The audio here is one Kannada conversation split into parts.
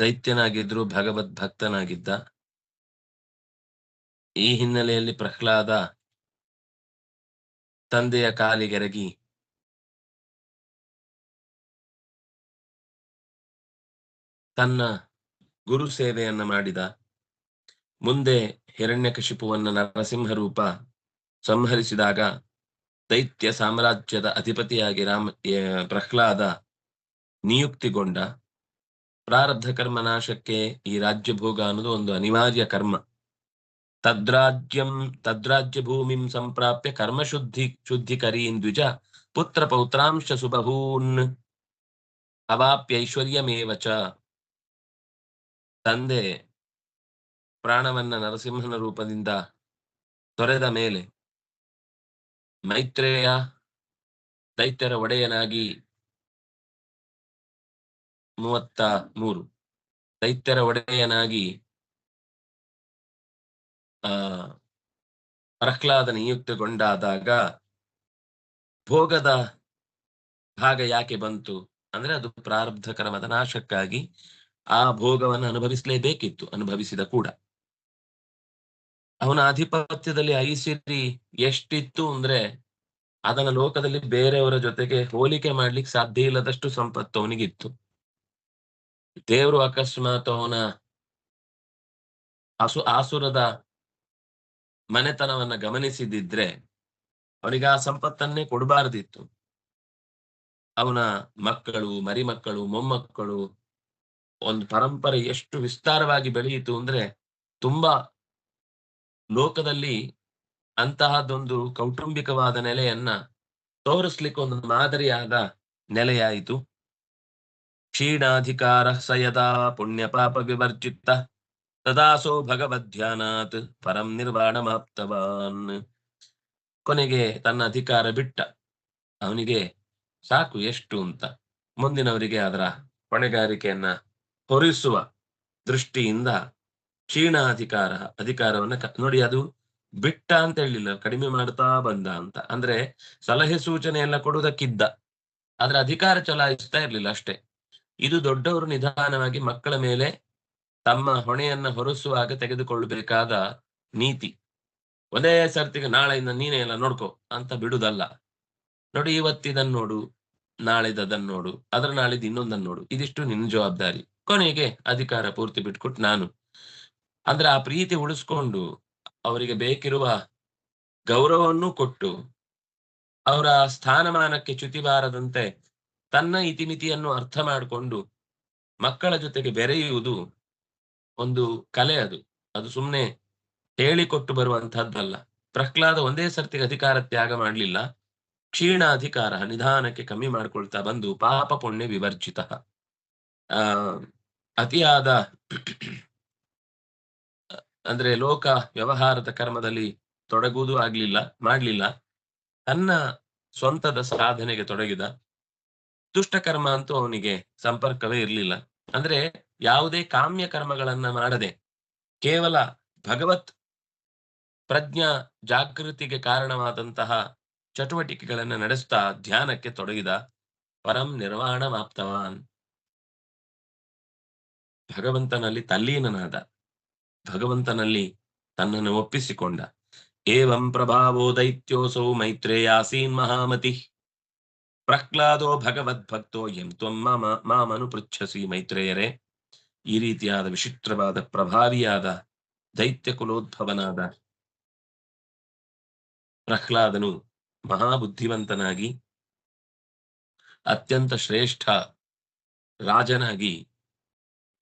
ದೈತ್ಯನಾಗಿದ್ರು ಭಗವದ್ ಭಕ್ತನಾಗಿದ್ದ. ಈ ಹಿನ್ನೆಲೆಯಲ್ಲಿ ಪ್ರಹ್ಲಾದ ತಂದೆಯ ಕಾಲಿಗೆರಗಿ ತನ್ನ ಗುರು ಸೇವೆಯನ್ನ ಮಾಡಿದ. ಮುಂದೆ ಹಿರಣ್ಯಕಶಿಪುವನ್ನ ನರಸಿಂಹ ರೂಪ ಸಂಹರಿಸಿದಾಗ ದೈತ್ಯ ಸಾಮ್ರಾಜ್ಯದ ಅಧಿಪತಿಯಾಗಿ ರಾಮ ಪ್ರಹ್ಲಾದ ನಿಯುಕ್ತಿಗೊಂಡ. ಪ್ರಾರಬ್ಧ ಕರ್ಮ ನಾಶಕ್ಕೆ ಈ ರಾಜ್ಯ ಭೋಗ ಅನ್ನೋದು ಒಂದು ಅನಿವಾರ್ಯ ಕರ್ಮ. ತದ್ರಾಜ್ಯಂ ತದ್ರಾಜ್ಯ ಭೂಮಿಂ ಸಂಪ್ರಾಪ್ಯ ಕರ್ಮ ಶುದ್ಧಿ ಶುದ್ಧಿಕರೀನ್ ದ್ವಿಜ ಪುತ್ರ ಪೌತ್ರಾಂಶ ಸುಬಹೂನ್ ಚ. ತಂದೆ ಪ್ರಾಣವನ್ನ ನರಸಿಂಹನ ರೂಪದಿಂದ ತೊರೆದ ಮೇಲೆ ಮೈತ್ರೇಯ, ದೈತ್ಯರ ಒಡೆಯನಾಗಿ ಮೂವತ್ತ ಮೂರು. ದೈತ್ಯರ ಒಡೆಯನಾಗಿ, ಆ ಪ್ರಹ್ಲಾದ ನಿಯುಕ್ತಗೊಂಡಾದಾಗ ಭೋಗದ ಭಾಗ ಯಾಕೆ ಬಂತು? ಅಂದ್ರೆ ಅದು ಪ್ರಾರಬ್ಧ ಕರ್ಮದ ನಾಶಕ್ಕಾಗಿ ಆ ಭೋಗವನ್ನು ಅನುಭವಿಸಲೇಬೇಕಿತ್ತು, ಅನುಭವಿಸಿದ ಕೂಡ. ಅವನ ಆಧಿಪತ್ಯದಲ್ಲಿ ಐಸಿರಿ ಎಷ್ಟಿತ್ತು ಅಂದ್ರೆ, ಅದನ್ನ ಲೋಕದಲ್ಲಿ ಬೇರೆಯವರ ಜೊತೆಗೆ ಹೋಲಿಕೆ ಮಾಡ್ಲಿಕ್ಕೆ ಸಾಧ್ಯ ಇಲ್ಲದಷ್ಟು ಸಂಪತ್ತು ಅವನಿಗಿತ್ತು. ದೇವರು ಅಕಸ್ಮಾತ್ ಅವನ ಅಸು ಆಸುರದ ಮನೆತನವನ್ನ ಗಮನಿಸಿದಿದ್ರೆ ಅವನಿಗೆ ಆ ಸಂಪತ್ತನ್ನೇ ಕೊಡಬಾರ್ದಿತ್ತು. ಅವನ ಮಕ್ಕಳು, ಮರಿಮಕ್ಕಳು, ಮೊಮ್ಮಕ್ಕಳು ಒಂದು ಪರಂಪರೆ ಎಷ್ಟು ವಿಸ್ತಾರವಾಗಿ ಬೆಳೆಯಿತು ಅಂದ್ರೆ ತುಂಬಾ ಲೋಕದಲ್ಲಿ ಅಂತಹದೊಂದು ಕೌಟುಂಬಿಕವಾದ ನೆಲೆಯನ್ನ ತೋರಿಸ್ಲಿಕ್ಕೆ ಒಂದು ಮಾದರಿಯಾದ ನೆಲೆಯಾಯಿತು. ಕ್ಷೀಣಾಧಿಕಾರ ಸಯದಾ ಯದಾ ಪುಣ್ಯ ಪಾಪ ವಿವರ್ಜಿತ ತದಾಸೋ ಭಗವದ್ಧ್ಯಾನಾತ್ ಪರಂ ನಿರ್ವಾಣಮಾಪ್ತವಾನ್ ಕೊನೆಗೆ ತನ್ನ ಅಧಿಕಾರ ಬಿಟ್ಟ. ಅವನಿಗೆ ಸಾಕು ಎಷ್ಟು ಅಂತ. ಮುಂದಿನವರಿಗೆ ಅದರ ಹೊಣೆಗಾರಿಕೆಯನ್ನ ಹೊರಿಸುವ ದೃಷ್ಟಿಯಿಂದ ಕ್ಷೀಣಾಧಿಕಾರ ಅಧಿಕಾರವನ್ನ ನೋಡಿ ಅದು ಬಿಟ್ಟ ಅಂತ ಹೇಳಿಲ್ಲ, ಕಡಿಮೆ ಮಾಡ್ತಾ ಬಂದ ಅಂತ. ಅಂದ್ರೆ ಸಲಹೆ ಸೂಚನೆ ಎಲ್ಲ ಕೊಡುವುದಕ್ಕಿದ್ದ. ಆದ್ರೆ ಅಧಿಕಾರ ಚಲಾಯಿಸ್ತಾ ಇರ್ಲಿಲ್ಲ ಅಷ್ಟೇ. ಇದು ದೊಡ್ಡವರು ನಿಧಾನವಾಗಿ ಮಕ್ಕಳ ಮೇಲೆ ತಮ್ಮ ಹೊಣೆಯನ್ನ ಹೊರಿಸುವಾಗ ತೆಗೆದುಕೊಳ್ಳಬೇಕಾದ ನೀತಿ. ಒಂದೇ ಸರ್ತಿಗೆ ನಾಳೆಯಿಂದ ನೀನೇ ಎಲ್ಲ ನೋಡ್ಕೋ, ಅಂತ ಬಿಡುದಲ್ಲ ನೋಡಿ, ಇವತ್ತಿದನ್ ನೋಡು ನಾಳೆದ ಅದನ್ನ ನೋಡು, ಅದ್ರ ನಾಳಿದ್ ಇನ್ನೊಂದನ್ನ ನೋಡು. ಇದಿಷ್ಟು ನಿನ್ನ ಜವಾಬ್ದಾರಿ. ಕೊನೆಗೆ ಅಧಿಕಾರ ಪೂರ್ತಿ ಬಿಟ್ಕೊಟ್ ನಾನು. ಅಂದ್ರೆ ಆ ಪ್ರೀತಿ ಉಳಿಸ್ಕೊಂಡು ಅವರಿಗೆ ಬೇಕಿರುವ ಗೌರವವನ್ನು ಕೊಟ್ಟು ಅವರ ಸ್ಥಾನಮಾನಕ್ಕೆ ಚ್ಯುತಿ ಬಾರದಂತೆ ತನ್ನ ಇತಿಮಿತಿಯನ್ನು ಅರ್ಥ ಮಾಡಿಕೊಂಡು ಮಕ್ಕಳ ಜೊತೆಗೆ ಬೆರೆಯುವುದು ಒಂದು ಕಲೆ ಅದು. ಅದು ಸುಮ್ಮನೆ ಹೇಳಿಕೊಟ್ಟು ಬರುವಂತಹದ್ದಲ್ಲ. ಪ್ರಹ್ಲಾದ ಒಂದೇ ಸರ್ತಿಗೆ ಅಧಿಕಾರ ತ್ಯಾಗ ಮಾಡಲಿಲ್ಲ. ಕ್ಷೀಣ ಅಧಿಕಾರ ನಿಧಾನಕ್ಕೆ ಕಮ್ಮಿ ಮಾಡ್ಕೊಳ್ತಾ ಬಂದು ಪಾಪ ಪುಣ್ಯ ವಿವರ್ಜಿತ. ಆ, ಅತಿಯಾದ ಅಂದ್ರೆ ಲೋಕ ವ್ಯವಹಾರದ ಕರ್ಮದಲ್ಲಿ ತೊಡಗುವುದು ಆಗ್ಲಿಲ್ಲ, ಮಾಡ್ಲಿಲ್ಲ. ತನ್ನ ಸ್ವಂತದ ಸಾಧನೆಗೆ ತೊಡಗಿದ. ದುಷ್ಟಕರ್ಮ ಅಂತೂ ಅವನಿಗೆ ಸಂಪರ್ಕವೇ ಇರಲಿಲ್ಲ. ಅಂದ್ರೆ ಯಾವುದೇ ಕಾಮ್ಯ ಕರ್ಮಗಳನ್ನ ಮಾಡದೆ ಕೇವಲ ಭಗವತ್ ಪ್ರಜ್ಞಾ ಜಾಗೃತಿಗೆ ಕಾರಣವಾದಂತಹ ಚಟುವಟಿಕೆಗಳನ್ನ ನಡೆಸ್ತಾ ಧ್ಯಾನಕ್ಕೆ ತೊಡಗಿದ ಪರಂ ನಿರ್ವಾಣಮಾಪ್ತವಾನ್ ಭಗವಂತನಲ್ಲಿ ತಲ್ಲೀನನಾದ, ಭಗವಂತನಲ್ಲಿ ತನ್ನನ್ನು ಒಪ್ಪಿಸಿಕೊಂಡ. ಏವಂ ಪ್ರಭಾವೋ ದೈತ್ಯೋಸೌ ಮೈತ್ರೇಯಾಸೀನ್ ಮಹಾಮತಿ. ಪ್ರಹ್ಲಾದೋ ಭಗವದ್ಭಕ್ತೋ ಎಂ ತ್ವಮ್ಮ ಮಾಮ, ಮಾಮನು ಪೃಚ್ಛಸಿ ಮೈತ್ರೇಯರೇ. ಈ ರೀತಿಯಾದ ವಿಚಿತ್ರವಾದ ಪ್ರಭಾವಿಯಾದ ದೈತ್ಯ ಕುಲೋದ್ಭವನಾದ ಪ್ರಹ್ಲಾದನು ಮಹಾಬುದ್ಧಿವಂತನಾಗಿ, ಅತ್ಯಂತ ಶ್ರೇಷ್ಠ ರಾಜನಾಗಿ,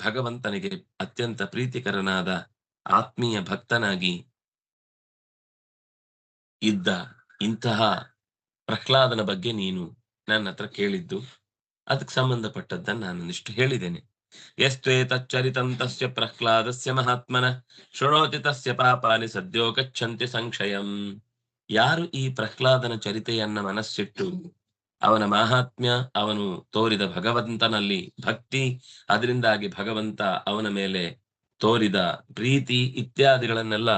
ಭಗವಂತನಿಗೆ ಅತ್ಯಂತ ಪ್ರೀತಿಕರನಾದ ಆತ್ಮೀಯ ಭಕ್ತನಾಗಿ ಇದ್ದ ಇಂತಹ ಪ್ರಹ್ಲಾದನ ಬಗ್ಗೆ ನೀನು ನನ್ನ ಹತ್ರ ಕೇಳಿದ್ದು. ಅದಕ್ಕೆ ಸಂಬಂಧಪಟ್ಟದ್ದನ್ನ ನಾನೊಂದಿಷ್ಟು ಹೇಳಿದ್ದೇನೆ. ಎಸ್ತ್ವೇ ತಚ್ಚರಿತಂ ತಸ್ಯ ಪ್ರಹ್ಲಾದಸ್ಯ ಮಹಾತ್ಮನ ಶೃಣೋತಿ ತಸ್ಯ ಪಾಪಾನಿ ಸದ್ಯೋ ಗಚ್ಚಂತಿ ಸಂಶಯಂ. ಯಾರು ಈ ಪ್ರಹ್ಲಾದನ ಚರಿತೆಯನ್ನ ಮನಸ್ಸಿಟ್ಟು ಅವನ ಮಾಹಾತ್ಮ್ಯ, ಅವನು ತೋರಿದ ಭಗವಂತನಲ್ಲಿ ಭಕ್ತಿ, ಅದರಿಂದಾಗಿ ಭಗವಂತ ಅವನ ಮೇಲೆ ತೋರಿದ ಪ್ರೀತಿ ಇತ್ಯಾದಿಗಳನ್ನೆಲ್ಲ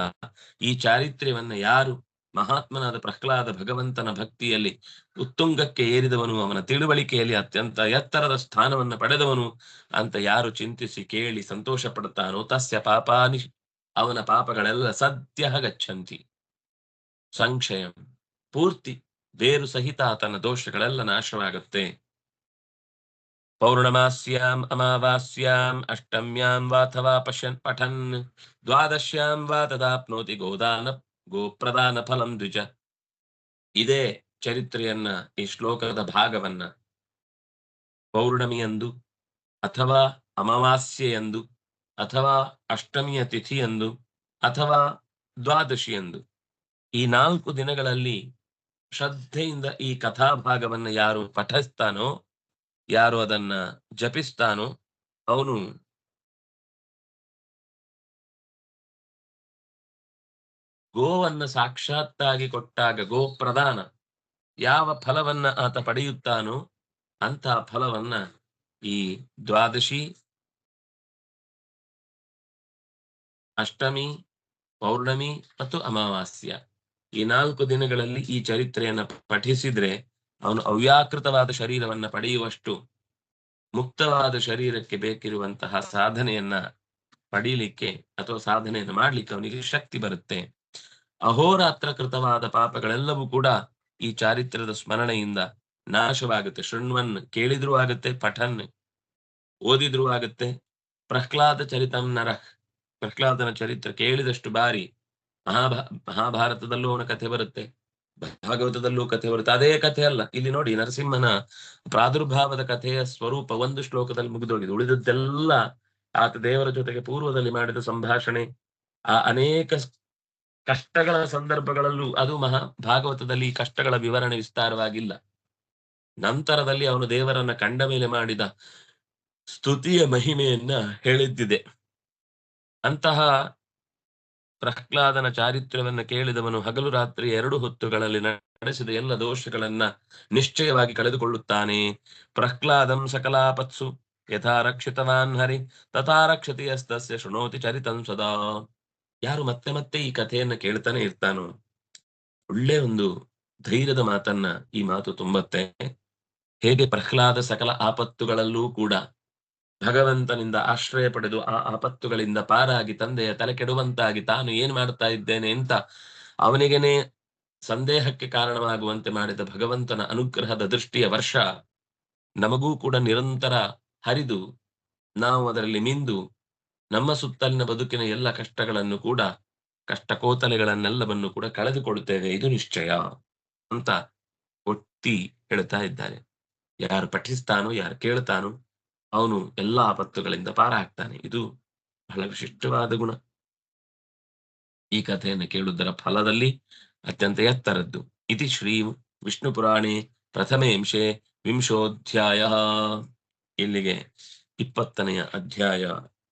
ಈ ಚಾರಿತ್ರ್ಯವನ್ನ ಯಾರು ಮಹಾತ್ಮನಾದ ಪ್ರಹ್ಲಾದ ಭಗವಂತನ ಭಕ್ತಿಯಲ್ಲಿ ಉತ್ತುಂಗಕ್ಕೆ ಏರಿದವನು, ಅವನ ತಿಳುವಳಿಕೆಯಲ್ಲಿ ಅತ್ಯಂತ ಎತ್ತರದ ಸ್ಥಾನವನ್ನು ಪಡೆದವನು ಅಂತ ಯಾರು ಚಿಂತಿಸಿ ಕೇಳಿ ಸಂತೋಷ ಪಡುತ್ತಾನೋ ತಸ್ಯ ಪಾಪಾನಿ, ಅವನ ಪಾಪಗಳೆಲ್ಲ ಸದ್ಯ ಗಚ್ಚಂತಿ. ಸಂಕ್ಷಯಂ ಪೂರ್ತಿ ಬೇರು ಸಹಿತ ಆತನ ದೋಷಗಳೆಲ್ಲ ನಾಶವಾಗುತ್ತೆ. ಪೌರ್ಣಮಾಸ್ಯಾಂ ಅಮಾವಾಸ್ಯಾಂ ಅಷ್ಟಮ್ಯಾಂ ವಾಥವಾ ಪಶ್ಯನ್ ಪಠನ್ ದ್ವಾದಶ್ಯಾಂ ವಾ ತದಾಪ್ನೋತಿ ಗೋದಾನ ಗೋಪ್ರದಾನ ಫಲಂ ದ್ವಿಜ. ಇದೇ ಚರಿತ್ರೆಯನ್ನ, ಈ ಶ್ಲೋಕದ ಭಾಗವನ್ನ ಪೌರ್ಣಮಿಯಂದು ಅಥವಾ ಅಮಾವಾಸ್ಯೆಯಂದು ಅಥವಾ ಅಷ್ಟಮಿಯ ತಿಥಿಯಂದು ಅಥವಾ ದ್ವಾದಶಿಯಂದು ಈ ನಾಲ್ಕು ದಿನಗಳಲ್ಲಿ ಶ್ರದ್ಧೆಯಿಂದ ಈ ಕಥಾಭಾಗವನ್ನು ಯಾರು ಪಠಿಸ್ತಾನೋ, ಯಾರು ಅದನ್ನ ಜಪಿಸ್ತಾನೋ, ಅವನು ಗೋವನ್ನ ಸಾಕ್ಷಾತ್ತಾಗಿ ಕೊಟ್ಟಾಗ ಗೋ ಪ್ರಧಾನ. ಯಾವ ಫಲವನ್ನ ಆತ ಪಡೆಯುತ್ತಾನೋ ಅಂತ ಫಲವನ್ನ ಈ ದ್ವಾದಶಿ, ಅಷ್ಟಮಿ, ಪೌರ್ಣಮಿ ಮತ್ತು ಅಮಾವಾಸ್ಯ ಈ ನಾಲ್ಕು ದಿನಗಳಲ್ಲಿ ಈ ಚರಿತ್ರೆಯನ್ನ ಪಠಿಸಿದ್ರೆ ಅವನು ಅವ್ಯಾಕೃತವಾದ ಶರೀರವನ್ನ ಪಡೆಯುವಷ್ಟು ಮುಕ್ತವಾದ ಶರೀರಕ್ಕೆ ಬೇಕಿರುವಂತಹ ಸಾಧನೆಯನ್ನ ಪಡೀಲಿಕ್ಕೆ ಅಥವಾ ಸಾಧನೆಯನ್ನು ಮಾಡ್ಲಿಕ್ಕೆ ಅವನಿಗೆ ಶಕ್ತಿ ಬರುತ್ತೆ. ಅಹೋರಾತ್ರ ಕೃತವಾದ ಪಾಪಗಳೆಲ್ಲವೂ ಕೂಡ ಈ ಚಾರಿತ್ರ್ಯದ ಸ್ಮರಣೆಯಿಂದ ನಾಶವಾಗುತ್ತೆ. ಶೃಣ್ವನ್ ಕೇಳಿದ್ರೂ ಆಗುತ್ತೆ, ಪಠನ್ ಓದಿದ್ರೂ ಆಗುತ್ತೆ. ಪ್ರಹ್ಲಾದ ಚರಿತಂ ನರ. ಪ್ರಹ್ಲಾದನ ಚರಿತ್ರೆ ಕೇಳಿದಷ್ಟು ಬಾರಿ ಮಹಾಭಾ, ಮಹಾಭಾರತದಲ್ಲೂ ಅವನ ಕಥೆ ಬರುತ್ತೆ. ಭಾಗವತದಲ್ಲೂ ಕಥೆ ಬರುತ್ತೆ. ಅದೇ ಕಥೆ ಅಲ್ಲ. ಇಲ್ಲಿ ನೋಡಿ ನರಸಿಂಹನ ಪ್ರಾದುರ್ಭಾವದ ಕಥೆಯ ಸ್ವರೂಪ ಒಂದು ಶ್ಲೋಕದಲ್ಲಿ ಮುಗಿದೋಗಿದೆ. ಉಳಿದದ್ದೆಲ್ಲ ಆತ ದೇವರ ಜೊತೆಗೆ ಪೂರ್ವದಲ್ಲಿ ಮಾಡಿದ ಸಂಭಾಷಣೆ. ಆ ಅನೇಕ ಕಷ್ಟಗಳ ಸಂದರ್ಭಗಳಲ್ಲೂ ಅದು ಮಹಾ ಭಾಗವತದಲ್ಲಿ ಕಷ್ಟಗಳ ವಿವರಣೆ ವಿಸ್ತಾರವಾಗಿಲ್ಲ. ನಂತರದಲ್ಲಿ ಅವನು ದೇವರನ್ನ ಕಂಡ ಮೇಲೆ ಮಾಡಿದ ಸ್ತುತಿಯ ಮಹಿಮೆಯನ್ನ ಹೇಳಿದ್ದಿದೆ. ಅಂತಹ ಪ್ರಹ್ಲಾದನ ಚಾರಿತ್ರ್ಯವನ್ನು ಕೇಳಿದವನು ಹಗಲು ರಾತ್ರಿ ಎರಡು ಹೊತ್ತುಗಳಲ್ಲಿ ನಡೆಸಿದ ಎಲ್ಲ ದೋಷಗಳನ್ನ ನಿಶ್ಚಯವಾಗಿ ಕಳೆದುಕೊಳ್ಳುತ್ತಾನೆ. ಪ್ರಹ್ಲಾದಂ ಸಕಲಾಪತ್ಸು ಯಥಾ ರಕ್ಷಿತವಾನ್ ಹರಿ ತಥಾ ರಕ್ಷತಿ ಅಸ್ತಸ್ಯ ಶೃಣೋತಿ ಚರಿತಂ ಸದಾ. ಯಾರು ಮತ್ತೆ ಮತ್ತೆ ಈ ಕಥೆಯನ್ನ ಕೇಳ್ತಾನೆ ಇರ್ತಾನೋ? ಒಳ್ಳೆ ಒಂದು ಧೈರ್ಯದ ಮಾತನ್ನ ಈ ಮಾತು ತುಂಬತ್ತೆ. ಹೇಗೆ ಪ್ರಹ್ಲಾದ ಸಕಲ ಆಪತ್ತುಗಳಲ್ಲೂ ಕೂಡ ಭಗವಂತನಿಂದ ಆಶ್ರಯ ಪಡೆದು ಆ ಆಪತ್ತುಗಳಿಂದ ಪಾರಾಗಿ ತಂದೆಯ ತಲೆ ಕೆಡುವಂತಾಗಿ ತಾನು ಏನ್ ಮಾಡ್ತಾ ಇದ್ದೇನೆ ಅಂತ ಅವನಿಗೇನೆ ಸಂದೇಹಕ್ಕೆ ಕಾರಣವಾಗುವಂತೆ ಮಾಡಿದ ಭಗವಂತನ ಅನುಗ್ರಹದ ದೃಷ್ಟಿಯ ವರ್ಷ ನಮಗೂ ಕೂಡ ನಿರಂತರ ಹರಿದು ನಾವು ಅದರಲ್ಲಿ ಮಿಂದು ನಮ್ಮ ಸುತ್ತಲಿನ ಬದುಕಿನ ಎಲ್ಲ ಕಷ್ಟಗಳನ್ನು ಕೂಡ ಕಷ್ಟ ಕೋತಲೆಗಳನ್ನೆಲ್ಲವನ್ನು ಕೂಡ ಕಳೆದುಕೊಳ್ಳುತ್ತೇವೆ. ಇದು ನಿಶ್ಚಯ ಅಂತ ಒತ್ತಿ ಹೇಳ್ತಾ ಇದ್ದಾರೆ ಯಾರು ಪಠಿಸ್ತಾನೋ, ಯಾರು ಕೇಳ್ತಾನೋ, ಅವನು ಎಲ್ಲ ಆಪತ್ತುಗಳಿಂದ ಪಾರ ಆಗ್ತಾನೆ ಇದು ಬಹಳ ವಿಶಿಷ್ಟವಾದ ಗುಣ. ಈ ಕಥೆಯನ್ನು ಕೇಳುವುದರ ಫಲದಲ್ಲಿ ಅತ್ಯಂತ ಎತ್ತರದ್ದು. ಇತಿ ಶ್ರೀ ವಿಷ್ಣು ಪುರಾಣಿ ಪ್ರಥಮ ಅಂಶೆ ವಿಂಶೋಧ್ಯಾಯ. ಇಲ್ಲಿಗೆ ಇಪ್ಪತ್ತನೆಯ ಅಧ್ಯಾಯ.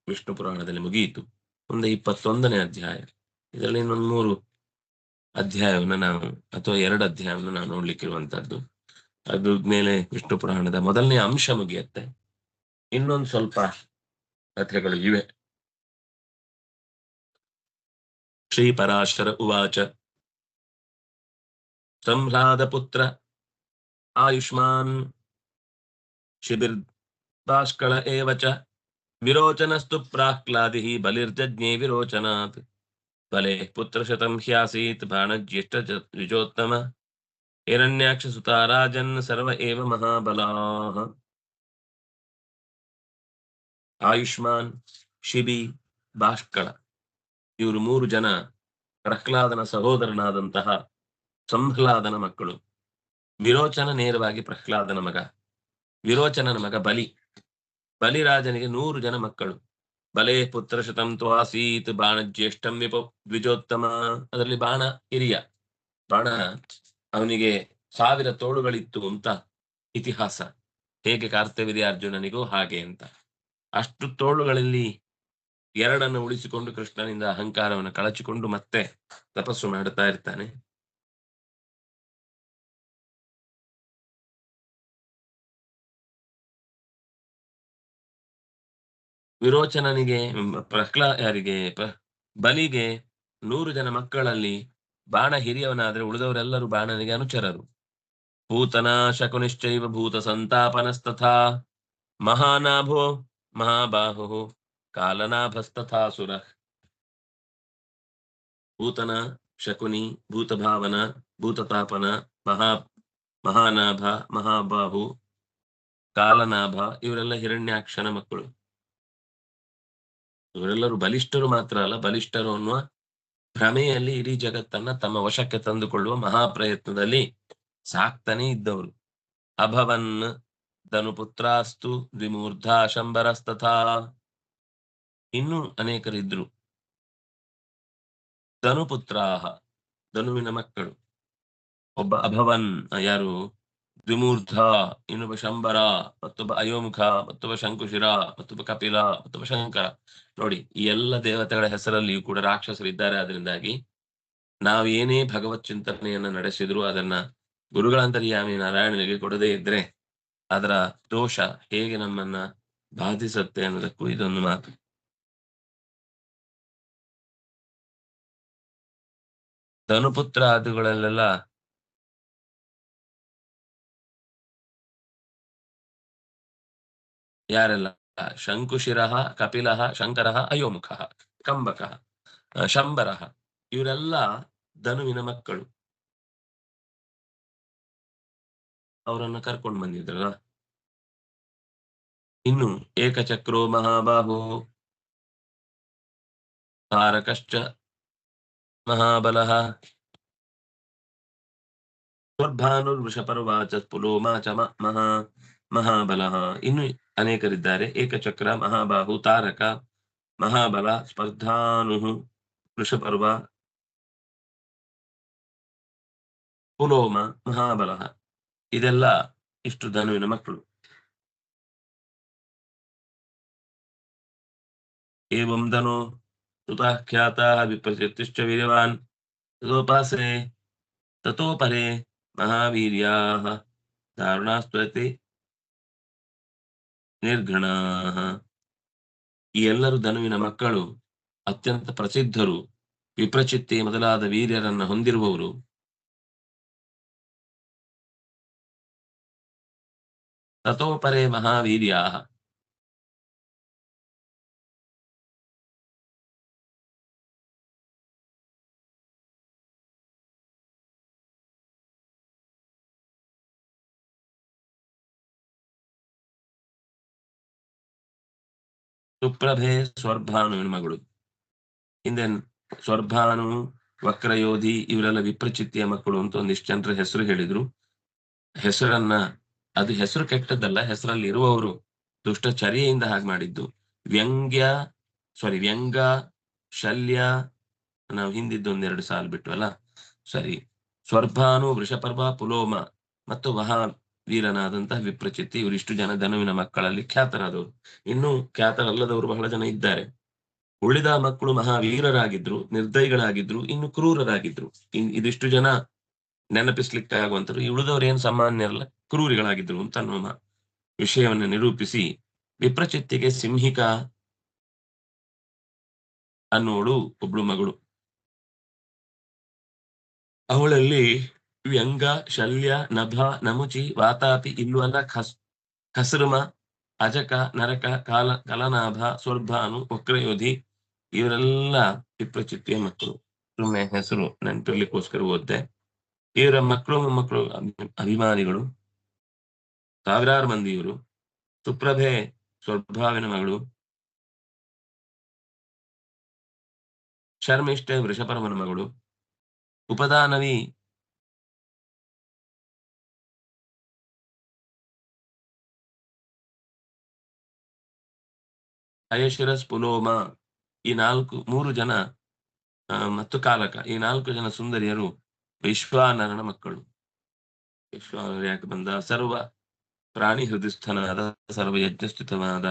ವಿಷ್ಣು ಪುರಾಣದಲ್ಲಿ ಮುಗಿಯಿತು. ಮುಂದೆ ಇಪ್ಪತ್ತೊಂದನೇ ಅಧ್ಯಾಯ. ಇದರಲ್ಲಿ ಇನ್ನೊಂದು ಮೂರು ಅಧ್ಯಾಯವನ್ನು ನಾವು, ಅಥವಾ ಎರಡು ಅಧ್ಯಾಯವನ್ನು ನಾವು ನೋಡ್ಲಿಕ್ಕಿರುವಂತಹದ್ದು ಅದು ಮೇಲೆ ವಿಷ್ಣು ಪುರಾಣದ ಮೊದಲನೇ ಅಂಶ ಮುಗಿಯತ್ತೆ. ಇನ್ನೊಂದು ಸ್ವಲ್ಪ ಕಥೆಗಳು ಇವೆ. ಶ್ರೀ ಪರಾಶರ ಉವಾಚ. ಸಂಹ್ಲಾದ ಪುತ್ರ ಆಯುಷ್ಮಾನ್. ಶಿಬಿರ್ ಭಾಷ್ಕಳ ಏವ ಚ ವಿರೋಚನಸ್ತು ಪ್ರಾಹ್ಲಾದಿ ಬಲಿರ್ಜಜ್ಞೆ ವಿರೋಚನಾತ್ ಬಲೆ ಪುತ್ರಶತಂ ಹ್ಯಾಸೀತ್ ಬಾಣಜ್ಯೇಷ್ಠ ದ್ವಿಜೋತ್ತಮ ಹಿರಣ್ಯಾಕ್ಷ ಸುತಾರಾಜನ್ ಸರ್ವ ಏವ ಮಹಾಬಲಾಹ ಆಯುಷ್ಮಾನ್ ಶಿಬಿ ಭಾಷ್ಕಳ ಇವರು ಮೂರು ಜನ ಪ್ರಹ್ಲಾದನ ಸಹೋದರನಾದಂತಹ ಸಂಹ್ಲಾದನ ಮಕ್ಕಳು. ವಿರೋಚನ ನೇರವಾಗಿ ಪ್ರಹ್ಲಾದನ ಮಗ. ವಿರೋಚನನ ಮಗ ಬಲಿ. ಬಲಿರಾಜನಿಗೆ ನೂರು ಜನ ಮಕ್ಕಳು. ಬಲೇ ಪುತ್ರ ಶತಂ ತ್ವಾಸೀತ್ ಬಾಣ ಜ್ಯೇಷ್ಠಂ ವಿಪ ದ್ವಿಜೋತ್ತಮ. ಅದರಲ್ಲಿ ಬಾಣ ಹಿರಿಯ. ಬಾಣ ಅವನಿಗೆ ಸಾವಿರ ತೋಳುಗಳಿತ್ತು ಅಂತ ಇತಿಹಾಸ. ಹೇಗೆ ಕಾರ್ತವ್ಯ ಅರ್ಜುನನಿಗೂ ಹಾಗೆ ಅಂತ. ಅಷ್ಟು ತೋಳುಗಳಲ್ಲಿ ಎರಡನ್ನು ಉಳಿಸಿಕೊಂಡು ಕೃಷ್ಣನಿಂದ ಅಹಂಕಾರವನ್ನು ಕಳಚಿಕೊಂಡು ಮತ್ತೆ ತಪಸ್ಸು ಮಾಡುತ್ತಾ ಇರ್ತಾನೆ. ವಿರೋಚನನಿಗೆ ಪ್ರಹ್ಲಾ ಯಾರಿಗೆ ಬಲಿಗೆ ನೂರು ಜನ ಮಕ್ಕಳಲ್ಲಿ ಬಾಣ ಹಿರಿಯವನಾದ್ರೆ ಉಳಿದವರೆಲ್ಲರೂ ಬಾಣನಿಗೆ ಅನುಚರರು. ಭೂತನ ಶಕುನಿಶ್ಚೈವ ಭೂತ ಸಂತಾಪನಸ್ತಥಾ ಮಹಾನಾಭೋ ಮಹಾಬಾಹು ಕಾಲನಾಭಸ್ತಥಾಸುರ ಭೂತನ ಶಕುನಿ ಭೂತಭಾವನ, ಭೂತತಾಪನ, ಮಹಾ, ಮಹಾನಾಭ, ಮಹಾಬಾಹು, ಕಾಲನಾಭ, ಇವರೆಲ್ಲ ಹಿರಣ್ಯಾಕ್ಷನ ಮಕ್ಕಳು. ಇವರೆಲ್ಲರೂ ಬಲಿಷ್ಠರು ಮಾತ್ರ ಅಲ್ಲ, ಬಲಿಷ್ಠರು ಅನ್ನುವ ಭ್ರಮೆಯಲ್ಲಿ ಇಡೀ ಜಗತ್ತನ್ನ ತಮ್ಮ ವಶಕ್ಕೆ ತಂದುಕೊಳ್ಳುವ ಮಹಾಪ್ರಯತ್ನದಲ್ಲಿ ಸಾಕ್ತಾನೆ ಇದ್ದವರು. ಅಭವನ್ ಧನುಪುತ್ರಾಸ್ತು ದ್ವಿಮೂರ್ಧ ಶಂಬರಸ್ತಥಾ. ಇನ್ನೂ ಅನೇಕರಿದ್ರು ಧನುಪುತ್ರಾಹ, ಧನುವಿನ ಮಕ್ಕಳು. ಒಬ್ಬ ಅಭವನ್, ಯಾರು? ದ್ವಿಮೂರ್ಧ ಇನ್ನೊಬ್ಬ ಶಂಬರ, ಮತ್ತೊಬ್ಬ ಅಯೋಮುಖ, ಮತ್ತೊಬ್ಬ ಶಂಕುಶಿರ, ಮತ್ತೊಬ್ಬ ಕಪಿಲ, ಮತ್ತೊಬ್ಬ ಶಂಕರ. ನೋಡಿ, ಈ ಎಲ್ಲ ದೇವತೆಗಳ ಹೆಸರಲ್ಲಿಯೂ ಕೂಡ ರಾಕ್ಷಸರು ಇದ್ದಾರೆ. ಅದರಿಂದಾಗಿ ನಾವೇನೇ ಭಗವತ್ ಚಿಂತನೆಯನ್ನ ನಡೆಸಿದ್ರು ಅದನ್ನ ಗುರುಗಳಂತರ್ಯಾಮಿ ನಾರಾಯಣನಿಗೆ ಕೊಡದೇ ಇದ್ರೆ ಅದರ ದೋಷ ಹೇಗೆ ನಮ್ಮನ್ನ ಬಾಧಿಸುತ್ತೆ ಅನ್ನೋದಕ್ಕೂ ಇದೊಂದು ಮಾತು. ಧನುಪುತ್ರ ಆದುಗಳಲ್ಲೆಲ್ಲ ಯಾರೆಲ್ಲ? ಶಂಕುಶಿರಃ ಕಪಿಲಃ ಶಂಕರಃ ಅಯೋಮುಖ ಕಂಬಕಃ ಶಂಬರಃ ಇವರೆಲ್ಲ ಧನುವಿನ ಮಕ್ಕಳು. ಅವರನ್ನ ಕರ್ಕೊಂಡು ಬಂದಿದ್ರಲ್ಲ? ಇನ್ನು ಏಕಚಕ್ರೋ ಮಹಾಬಾಹು. ತಾರಕಶ್ಚ ಮಹಾಬಲಃ ಸ್ವರ್ಭಾನುರ್ವೃಷಪರ್ವಾಚ ಪುಲೋಮಾ ಚ ಮಹಾ. ಮಹಾಬಲಃ. ಇನ್ನು ಅನೇಕರಿದ್ದಾರೆ. ಏಕಚಕ್ರ, ಮಹಾಬಾಹು, ತಾರಕ, ಮಹಾಬಲ, ಸ್ಪರ್ಧಾನು ವೃಷಪರ್ವ ಪುಲೋಮ, ಮಹಾಬಲ. ಇದೆಲ್ಲ ಇಷ್ಟು ಧನುವಿನ ಮಕ್ಕಳು. ಏವಂ ಧನು ಸುತಾಖ್ಯಾತ ವಿಪ್ರಚಿತ್ತಿಶ್ಚ ವೀರ್ಯವಾನ್. ತಥೋಪಾಸನೆ ತಥೋಪರೆ ಮಹಾವೀರ್ಯಾ ದಾರುಣಾಸ್ತ್ವತಿ ನಿರ್ಘಣಾಃ. ಈ ಎಲ್ಲರೂ ಧನುವಿನ ಮಕ್ಕಳು ಅತ್ಯಂತ ಪ್ರಸಿದ್ಧರು ವಿಪ್ರಚಿತ್ತಿ ಮೊದಲಾದ ವೀರ್ಯರನ್ನ ಹೊಂದಿರುವವರು. ತಥೋಪರೇ ಮಹಾವೀರ್ಯಾಃ ಸುಪ್ರಭೆ ಸ್ವರ್ಭಾನು ಮಗಳು ಹಿಂದೆ ಸ್ವರ್ಭಾನು, ವಕ್ರಯೋಧಿ ಇವರೆಲ್ಲ ವಿಪ್ರಚಿತ್ತಿಯ ಮಕ್ಕಳು ಅಂತ ಒಂದಿಷ್ಟು ಜನರ ಹೆಸರು ಹೇಳಿದ್ರು. ಹೆಸರನ್ನ, ಅದು ಹೆಸರು ಕೆಟ್ಟದ್ದಲ್ಲ, ಹೆಸರಲ್ಲಿ ಇರುವವರು ದುಷ್ಟಚರ್ಯೆಯಿಂದ ಹಾಗೆ ಮಾಡಿದ್ದು. ವ್ಯಂಗ್ಯ ಸಾರಿ ವ್ಯಂಗ, ಶಲ್ಯ, ನಾವು ಹಿಂದಿದ್ದು ಒಂದೆರಡು ಸಾಲು ಬಿಟ್ವಲ್ಲ ಸರಿ. ಸ್ವರ್ಭಾನು, ವೃಷಪರ್ವ, ಪುಲೋಮ ಮತ್ತು ಮಹಾವೀರನಾದಂತಹ ವಿಪ್ರಚಿತ್ತಿ ಇವರಿಷ್ಟು ಜನ ಧನುವಿನ ಮಕ್ಕಳಲ್ಲಿ ಖ್ಯಾತರಾದವರು. ಇನ್ನು ಖ್ಯಾತರಲ್ಲದವರು ಬಹಳ ಜನ ಇದ್ದಾರೆ. ಉಳಿದ ಮಕ್ಕಳು ಮಹಾವೀರರಾಗಿದ್ರು, ನಿರ್ದಯಿಗಳಾಗಿದ್ರು, ಇನ್ನು ಕ್ರೂರರಾಗಿದ್ರು. ಇನ್ ಇದಿಷ್ಟು ಜನ ನೆನಪಿಸ್ಲಿಕ್ಕೆ ಆಗುವಂತರು ಉಳಿದವರು ಏನು ಸಾಮಾನ್ಯರಲ್ಲ ಕ್ರೂರಿಗಳಾಗಿದ್ರು ಅಂತ ಅನ್ನುವ ವಿಷಯವನ್ನು ನಿರೂಪಿಸಿ ವಿಪ್ರಚಿತ್ತಿಗೆ ಸಿಂಹಿಕ ಅನ್ನೋಳು ಒಬ್ಳು ಮಗಳು. ಅವಳಲ್ಲಿ ವ್ಯಂಗ, ಶಲ್ಯ, ನಭ, ನಮುಚಿ, ವಾತಾಪಿ ಇಲ್ವಲ ಖಸ್ ಅಜಕ, ನರಕ, ಕಾಲ, ಕಲನಾಭ ಸ್ವರ್ಭಾನು ವಕ್ರಯೋಧಿ ಇವರೆಲ್ಲ ವಿಪ್ರಚಿತ್ತಿಯ ಮಕ್ಕಳು. ಸುಮ್ಮನೆ ಹೆಸರು ನೆನಪಿರ್ಲಿಕ್ಕೋಸ್ಕರ ಓದ್ದೆ. ಇವರ ಮಕ್ಕಳು, ಮೊಮ್ಮಕ್ಕಳು ಅಭಿಮಾನಿಗಳು, ಸಾವಿರಾರು ಮಂದಿ ಇವರು ಸುಪ್ರಭೆ ಸ್ವರ್ಭಾವಿನ ಮಗಳು, ಶರ್ಮಿಷ್ಠೆ ವೃಷಪರಮನ ಮಗಳು, ಉಪದಾನವಿ ಅಯಶಿರಸ್ ಪುಲೋಮ, ಈ ನಾಲ್ಕು, ಮೂರು ಜನ ಮತ್ತು ಕಾಲಕ. ಈ ನಾಲ್ಕು ಜನ ಸುಂದರಿಯರು ವಿಶ್ವಾನರನ ಮಕ್ಕಳು. ವಿಶ್ವಾನರ ಯಾಕೆ ಬಂದ? ಸರ್ವ ಪ್ರಾಣಿ ಹೃದಯಸ್ಥನಾದ, ಸರ್ವ ಯಜ್ಞಸ್ಥಿತವಾದ.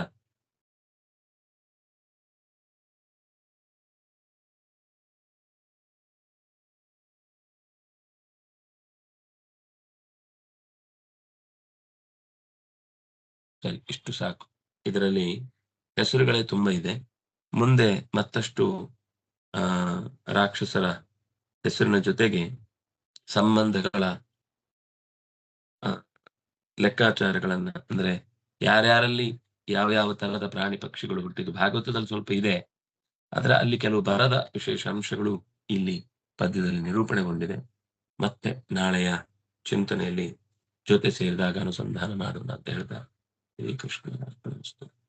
ಸರಿ, ಇಷ್ಟು ಸಾಕು. ಇದರಲ್ಲಿ ಹೆಸರುಗಳೇ ತುಂಬಾ ಇದೆ. ಮುಂದೆ ಮತ್ತಷ್ಟು, ಆ, ರಾಕ್ಷಸರ ಹೆಸರಿನ ಜೊತೆಗೆ ಸಂಬಂಧಗಳ ಲೆಕ್ಕಾಚಾರಗಳನ್ನ, ಅಂದ್ರೆ ಯಾರ್ಯಾರಲ್ಲಿ ಯಾವ ಯಾವ ತರಹದ ಪ್ರಾಣಿ ಪಕ್ಷಿಗಳು ಹುಟ್ಟಿದ್ದು, ಭಾಗವತದಲ್ಲಿ ಸ್ವಲ್ಪ ಇದೆ. ಆದ್ರೆ ಅಲ್ಲಿ ಕೆಲವು ಬರದ ವಿಶೇಷ ಅಂಶಗಳು ಇಲ್ಲಿ ಪದ್ಯದಲ್ಲಿ ನಿರೂಪಣೆಗೊಂಡಿದೆ. ಮತ್ತೆ ನಾಳೆಯ ಚಿಂತನೆಯಲ್ಲಿ ಜೊತೆ ಸೇರಿದಾಗ ಅನುಸಂಧಾನ ಮಾಡೋಣ ಅಂತ ಹೇಳ್ತಾ ಶ್ರೀ